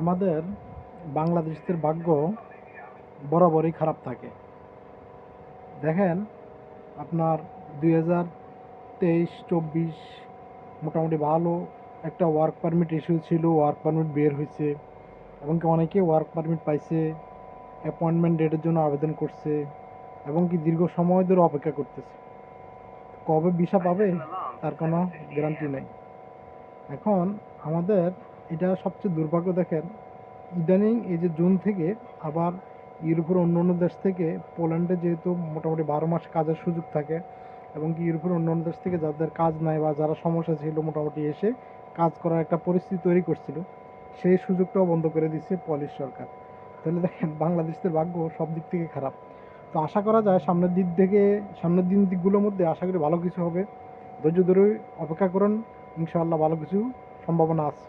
আমাদের বাংলাদেশের ভাগ্য বরাবরই খারাপ থাকে। দেখেন, আপনার দুই হাজার তেইশ, চব্বিশ মোটামুটি ভালো একটা ওয়ার্ক পারমিট ইস্যু ছিল ওয়ার্ক পারমিট বের হয়েছে এবং কি অনেকে ওয়ার্ক পারমিট পাইছে অ্যাপয়েন্টমেন্ট ডেটের জন্য আবেদন করছে এবং কি দীর্ঘ সময় ধরে অপেক্ষা করতেছে। কবে ভিসা পাবে, তার কোনো গ্যারান্টি নেই। এখন আমাদের এটা সবচেয়ে দুর্ভাগ্য দেখেন, ইদানিং এই যে জুন থেকে আবার ইউরোপের অন্য অন্য দেশ থেকে পোল্যান্ডে যেহেতু মোটামুটি বারো মাস কাজের সুযোগ থাকে এবং কি ইউরোপের অন্য অন্য দেশ থেকে যাদের কাজ নাই বা যারা সমস্যা ছিল মোটামুটি এসে কাজ করার একটা পরিস্থিতি তৈরি করছিল, সেই সুযোগটাও বন্ধ করে দিচ্ছে পলিশ সরকার। তাহলে দেখেন বাংলাদেশের ভাগ্য সব দিক থেকে খারাপ। তো আশা করা যায় সামনের দিক থেকে, সামনের দিন দিকগুলোর মধ্যে আশা করি ভালো কিছু হবে। ধৈর্য ধরে অপেক্ষা করুন, ইনশাআল্লাহ ভালো কিছু সম্ভাবনা আছে।